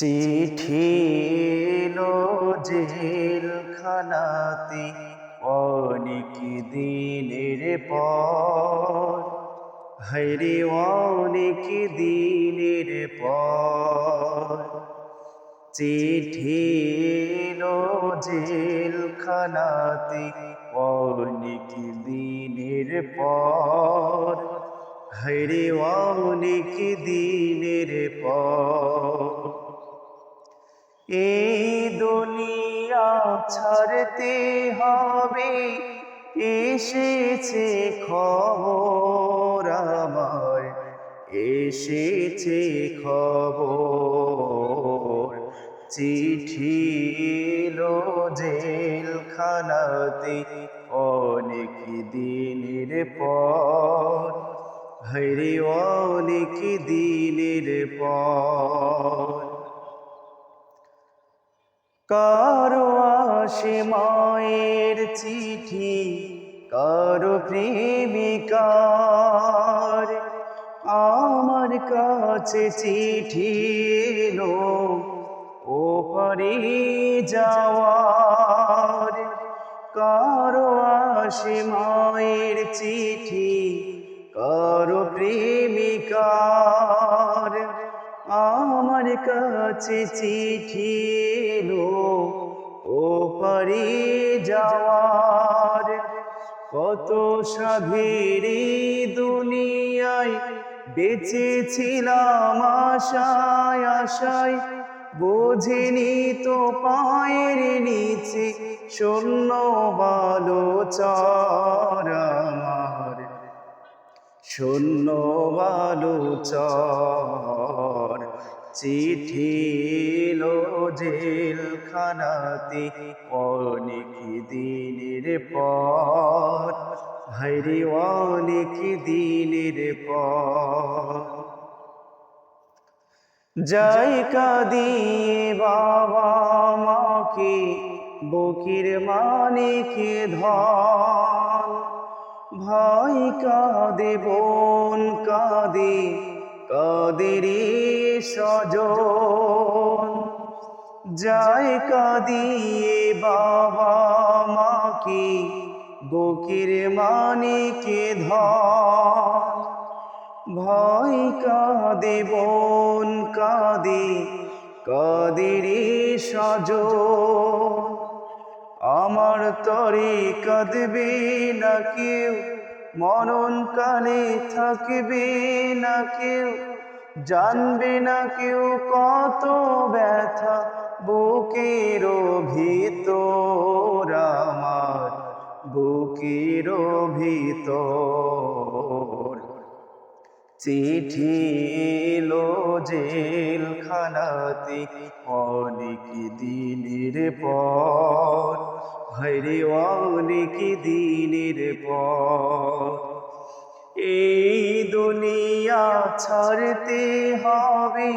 চিঠি এলো জেলখানাতে, অনেক দিনের পর। হাইরে অনেক দিনের পর। চিঠি এলো জেলখানাতে, অনেক দিনের পর। হাইরে অনেক দিনের পর। এই দুনিয়া ছাড়তে হবে, এসেছে খবর আমার, এসেছে খবর। চিঠি এলো জেলখানাতে অনেক দিনের পর। হরে অনেক দিনের পর। কারও আসে মায়ের চিঠি, কারও প্রেমিকার। আমার কাছে চিঠি এলো ও পারে যাওয়ার। কারও আসে মায়ের চিঠি, কারও প্রেমিকার। আমার কাছে চিঠি এলো, ও পারে যাওয়ার। কত সাধেরি দুনিয়ায় বেঁচেছিলাম আশায় আশায়। বোঝেনি তো পায়ের নিচে শূন্য বালো চর আমার। শূন্য বালো চর চিঠি এলো জেলখানাতে অনেক দিনের পর। ভাইরে অনেক দিনের পর। যাই কাঁদিয়ে বাবা মাকে, বকির মানিকে ধন? ভাই কাঁদে, বোন কাঁদে কাদেরি সজন যাই কাঁদিয়ে বাবা মাকে, বকির মানিকে ধন ভাই কাঁদে, বোন কাঁদে, কাদেরি সজন আমার তরে কাঁদবে না কেউ মরণ কালে থাকবে না কেউ, জানবে না কেউ কত ব্যথা, বুকের ভিতর আমার, বুকের ভিতর চিঠি এলো জেলখানাতে, অনেক দিনের পর। হরে অনেক দিনের পর। এই দুনিয়া ছাড়তে হবে,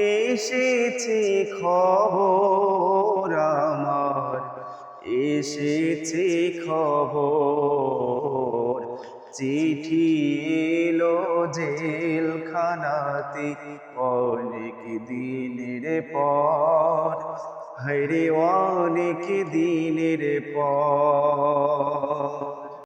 এসেছে খবর আমার, এসেছে খবর। চিঠি এলো জেলখানাতে অনেক দিনের পর। হরে অনেক দিনের পর।